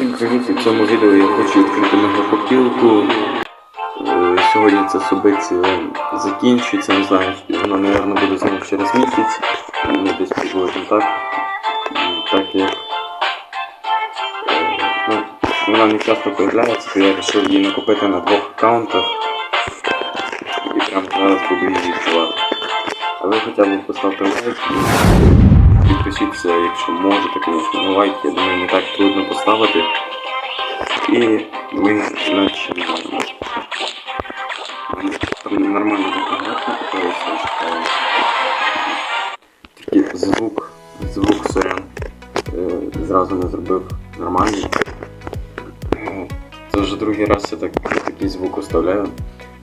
Всім привіт! У цьому відео я хочу відкрити мегакопілку. Е, Сьогодні це собиття закінчується, не знаю, воно, мабуть, буде знову через місяць. Ми десь приблизно так. Так як е, ну, вона не часто появляється, то я вирішив її накопити на двох аккаунтах. І прямо зараз буду її відкривати. А ви хоча б поставте лайк підпишіться, якщо можете, звісно, на лайк, я думаю, не так трудно поставити. І ми починаємо. Там нормально графіка, така. Такий звук, звук сорян. Е, Зразу не зробив нормальний. Е, Це вже другий раз я так, такий звук оставляю.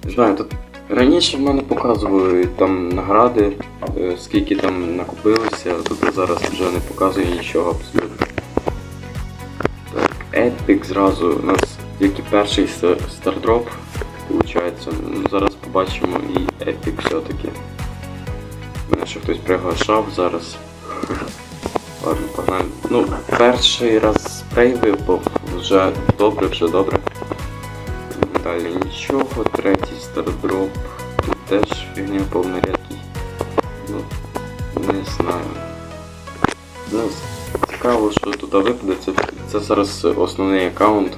Не знаю, тут раніше в мене показували там награди, е, скільки там накопилося, тут зараз вже не показує нічого абсолютно. Так, Epic зразу у нас тільки перший стардроп, виходить. Ну, зараз побачимо і Epic все-таки. Мене ще хтось приглашав зараз. Ладно, погнали. Ну, перший раз спрей випав, вже добре, вже добре. Далі нічого, третій стардроп. Тут теж фігня повна рядкий. Ну, не знаю. Ну, цікаво, що тут випаде. Це, це зараз основний аккаунт.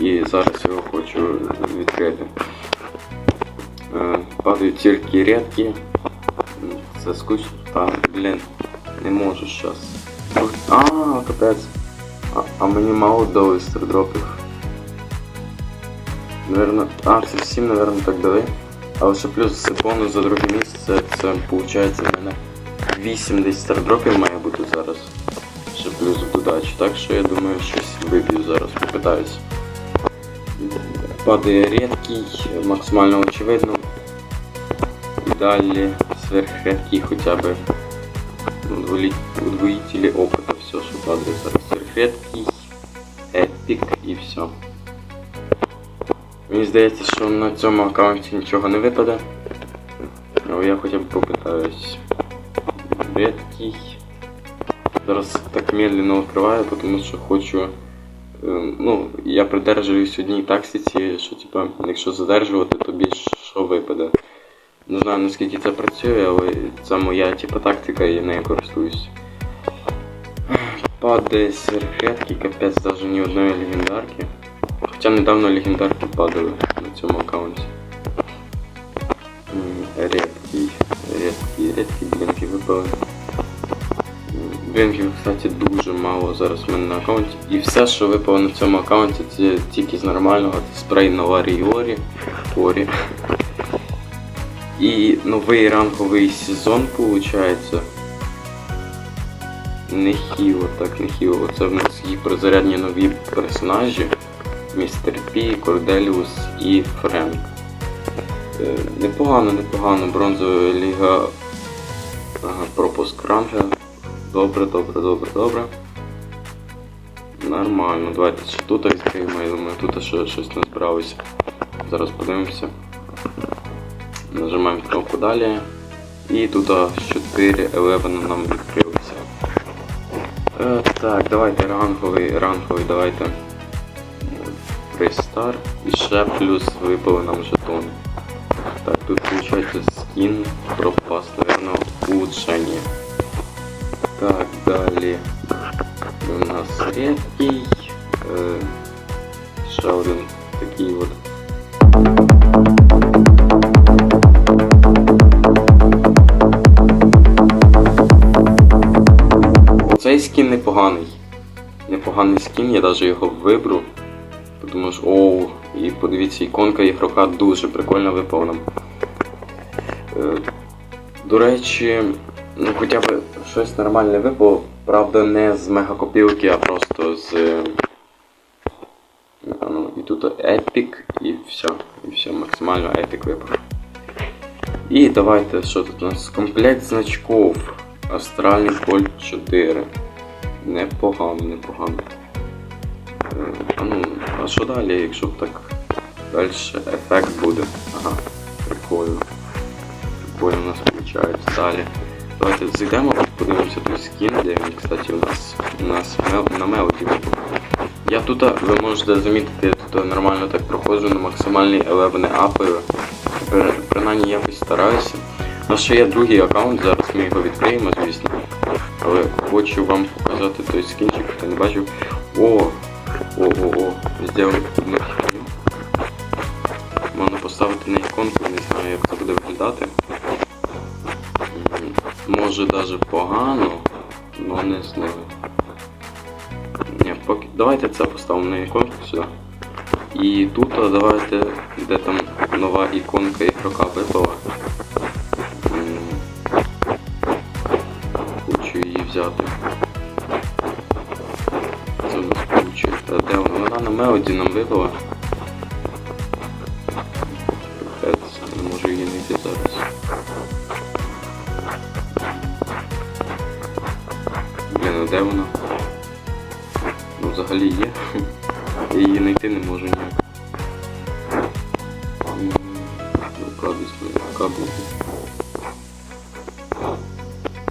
І зараз його хочу відкрити. Е, Падають тільки рядкі. Це скучно. Та, блін, не можу щас. А, капець. А, а мені мало дали стардропів. Наверно, а, це всім, наверно, так дали. Але ще плюс бонус за друге місце, це виходить в мене 8 десь стардропів має бути зараз. Ще плюс в додачу. Так що я думаю, щось виб'ю зараз, попитаюсь. Падає рідкий, максимально очевидно. Далі сверхрядкий хоча б удвоїтелі опита, все, що падає зараз. Сверхрядкий, епік і все. Мені здається, що на цьому аккаунті нічого не випаде. Але я хоча б попитаюсь. Редкий. Зараз так медленно відкриваю, тому що хочу. Ну, я придержуюсь одній тактиці, що типа, якщо задержувати, то більш що випаде. Не знаю наскільки це працює, але це моя типа тактика і нею користуюсь. Падає сверхрядкий, капець навіть ні одної легендарки. Хоча недавно легендарки падали на цьому аккаунті. М, Рідкий, рідкий, Блінків, кстати, дуже мало зараз в мене на аккаунті. І все, що випало на цьому аккаунті, це тільки з нормального. Спрей Новарі Орі. Орі. І новий ранговий сезон, виходить. Нехіло, так, нехіло. Це в нас гіперзарядні нові персонажі. Містер Пі, Корделіус і Френк. Е, Непогано, непогано. Бронзова ліга. Ага, пропуск ранга. Добре, добре, добре, добре. Нормально. Давайте ще тут відкриємо, я думаю, тут ще щось не збиралося. Зараз подивимося. Нажимаємо кнопку далі. І тут аж 4 елевена нам відкрилися. Е, так, давайте ранговий, ранговий, давайте. Рестар і ще плюс випали нам жетони. Так, тут виходить скін, пропас, наверное, улучшение. Так, далі у нас редкий. Е, ще один такий от. Цей скін непоганий. Непоганий скін, я навіть його вибру. Тому що, оу, і подивіться, іконка ігрока дуже прикольно випала. Е, до речі, ну хоча б щось нормальне випало, правда не з мегакопілки, а просто з. ну, і тут епік, і все. І все, максимально епік випав. І давайте, що тут у нас? Комплект значков. Астральний кольт 4. Непогано, непогано. Е, А ну, а що далі, якщо б так далі ефект буде? Ага, прикольно. Прикольно у нас виходить далі. Давайте зайдемо, подивимося той скін, де він, кстати, у нас у нас на мелоді випав. Я тут, ви можете замітити, я тут нормально так проходжу на максимальний, але вони апаю. Принаймні якось стараюся. У нас ще є другий аккаунт, зараз ми його відкриємо, звісно. Але хочу вам показати той скінчик, хто не бачив. О! О, о, о, сделаем одну. Можна поставити на іконку, не знаю як це буде виглядати. Може даже погано, але не знаю. Ні, поки... Давайте це поставимо на іконку сюди. І тут давайте, де там нова іконка ігрока. М, Хочу її взяти. Це у нас получить. Де вона? Вона на мелоді нам випала. Десь моя.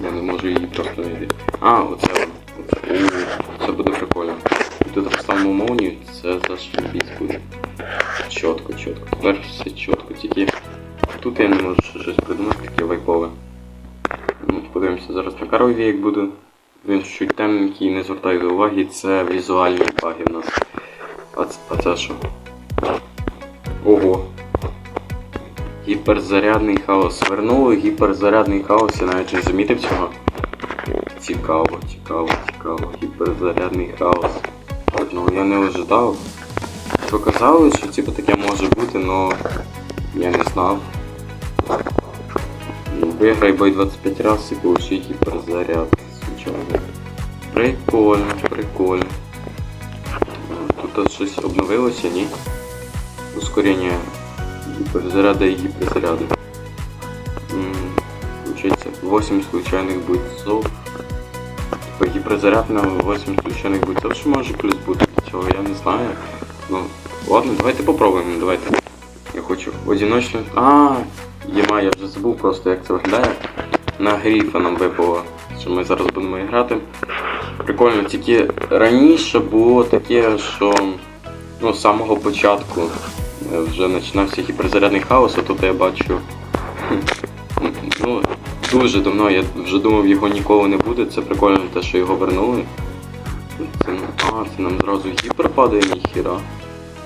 Я не можу її просто знайти. А, оце вона. Це буде прикольно. І тут поставимо молнію, це зашибісь буде. Чітко, чітко. Тепер все чітко, тільки тут я не можу щось придумати, таке вайпове. Ну, подивимося зараз на Карлові, як буде. Він чуть темненький, не звертайте уваги, це візуальні баги в нас. А це, а це що? Ого. Гіперзарядний хаос. Вернули гіперзарядний хаос, я навіть не замітив цього. Цікаво, цікаво, цікаво. Гіперзарядний хаос. Ну я не ожидав. Що казали, що типу таке може бути, но я не знав. Ну, Виграй бой 25 раз і получи гіперзаряд. Прикольно, прикольно. Тут щось обновилося, ні? Ускорення гіперзаряда і гіперзаряду. М, Получається 8 случайних бойцов. Типа гіперзаряд на 8 случайних бойцов. Що може плюс до цього, я не знаю. Ну, ладно, давайте попробуємо, давайте. Я хочу одиночно. А, єма, я вже забув просто як це виглядає. На гріфа нам випало, що ми зараз будемо грати. Прикольно, тільки раніше було таке, що ну, з самого початку вже починався гіперзарядний хаос, а тут я бачу. Ну, дуже давно, я вже думав, його ніколи не буде. Це прикольно те, що його вернули. Це, а, це нам зразу гіпер падає, ніхіра.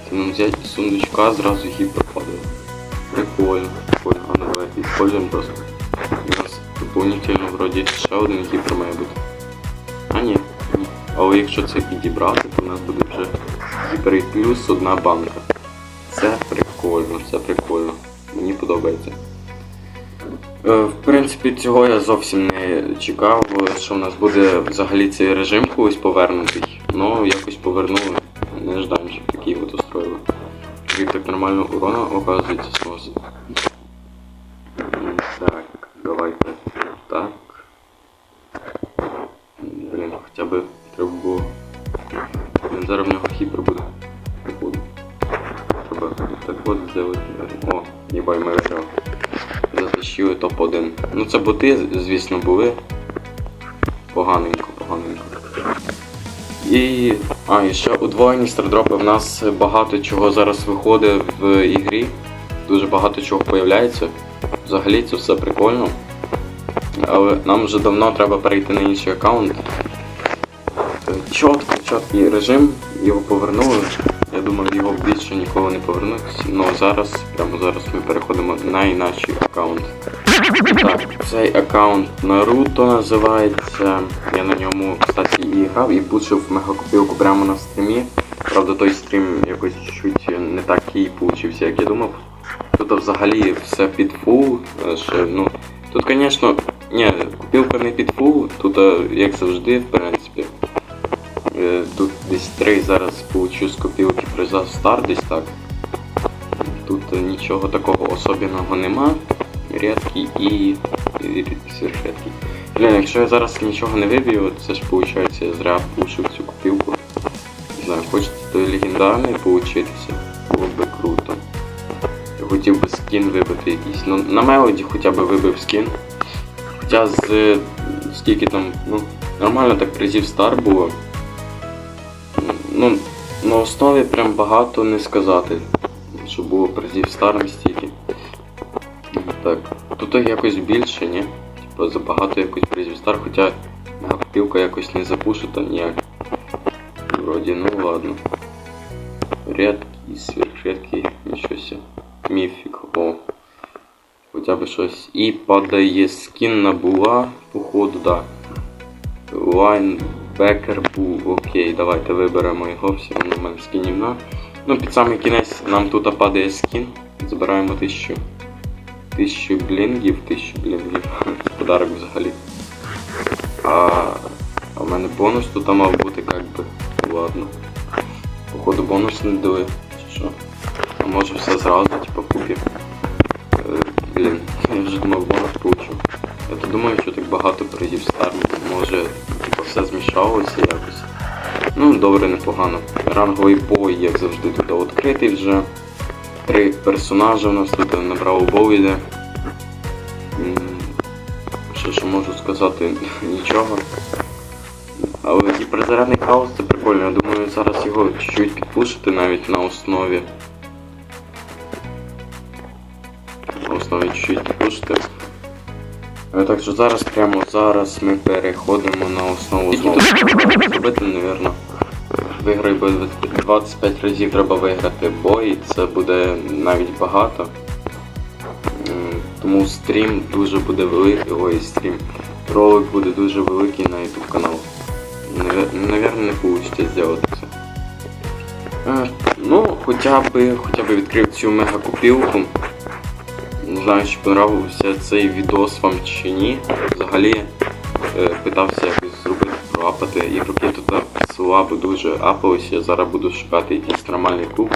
Це нам взяти сундучка зразу гіпер падає. Прикольно, прикольно. А давайте используємо просто. У нас дополнительно вроді ще один гіпер має бути. А ні. Але якщо це підібрати, то у нас буде вже гіпер і плюс одна банка. Прикольно, це прикольно. Мені подобається. Е, В принципі, цього я зовсім не чекав, що в нас буде взагалі цей режим колись повернутий. Ну, якось повернули. Не ждав, щоб такий от устроїли. Так нормально урона, оказується, сносить. Так. О, їбай, ми виграли. Затащили топ-1. Ну це боти, звісно, були. Поганенько, поганенько. І. А, і ще удвоєні стардропи. В нас багато чого зараз виходить в ігрі. Дуже багато чого появляється. Взагалі це все прикольно. Але нам вже давно треба перейти на інший аккаунт. Чітко, чіткий режим, його повернули. Я думав, його більше ніколи не повернуть. Ну зараз, прямо зараз ми переходимо на інакший аккаунт. Так, цей аккаунт Наруто називається. Я на ньому, кстати, і грав і пушив мегакопілку прямо на стрімі. Правда, той стрім якось чуть не такий получився, як я думав. Тут взагалі все під фул. е, Ще, ну, тут, звісно, ні, купілка не під фул, тут, е, як завжди, в принципі. Е, Тут десь 3 зараз получу з копілки приза стар десь так. Тут е, нічого такого особливого нема. Рідкий і, сверхрідкий. Блін, якщо я зараз нічого не виб'ю, це ж виходить, я зря пушу цю копілку. Не знаю, хочете той легендарний поучитися, було би круто. Я хотів би скін вибити якийсь. Ну, на мелоді хоча б вибив скін. Хоча з е, скільки там, ну, нормально так призів стар було. На основі прям багато не сказати, що було призів старим стільки. Так, тут якось більше, ні? Типа забагато якось призів стар, хоча мегакопілка якось не запушита ніяк. Вроді, ну ладно. Рідкий, сверхрідкий, нічого себе. Міфік, о. Хоча б щось. І падає скін на була, походу, да. Лайнбекер був. Окей, давайте виберемо його, все одно в мене скінів на. Ну, під самий кінець нам тут падає скін. Збираємо тисячу. Тисячу блінгів, тисячу блінгів. Подарок взагалі. А, а в мене бонус тут мав бути як би. Ладно. Походу бонус не дали. Що? А може все зразу, типа в купі. Е, блін, я вже думав бонус получу. Я то думаю, що так багато призів стар, може все змішалося якось. Ну, добре, непогано. Ранговий бой, як завжди, тут відкритий вже. Три персонажі у нас тут набрав бой Що ще можу сказати? Нічого. Але і гіперзарядний хаос це прикольно. Я думаю, зараз його чуть-чуть підпушити навіть на основі. На основі чуть-чуть підпушити. Е, Так що зараз, прямо зараз ми переходимо на основу знову. Зробити, напевно. Виграй бой 25 разів треба виграти бой, це буде навіть багато. Тому стрім дуже буде великий, ой, стрім. Ролик буде дуже великий на YouTube канал. Наверное, не вийде зробити це. Е, Ну, хоча б, хоча б відкрив цю мегакупілку. Знаю, чи понравився цей відос вам чи ні. Взагалі е, питався якось зробити проапати. Ігроки тут слабо дуже апалися. Я зараз буду шукати якийсь нормальний клуб.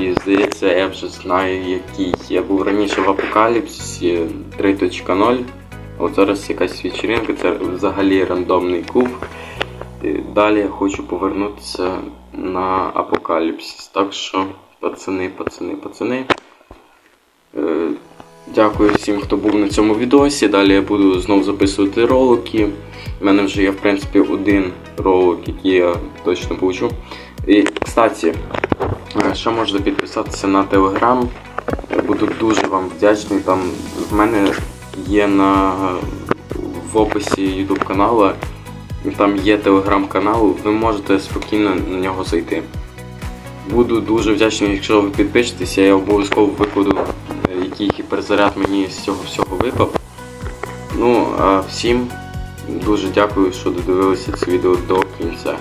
І здається, я вже знаю який. Я був раніше в Апокаліпсисі 3.0. А от зараз якась вечеринка, це взагалі рандомний клуб. Далі я хочу повернутися на Апокаліпсис. Так що, пацани, пацани, пацани. Е, Дякую всім, хто був на цьому відосі. Далі я буду знову записувати ролики. У мене вже є, в принципі, один ролик, який я точно получу. І, кстати, е, ще можете підписатися на. Я Буду дуже вам вдячний. Там в мене є на в описі YouTube каналу. Там є телеграм-канал, ви можете спокійно на нього зайти. Буду дуже вдячний, якщо ви підпишетеся, я обов'язково викладу, який гіперзаряд мені з цього всього випав. Ну, а всім дуже дякую, що додивилися це відео до кінця.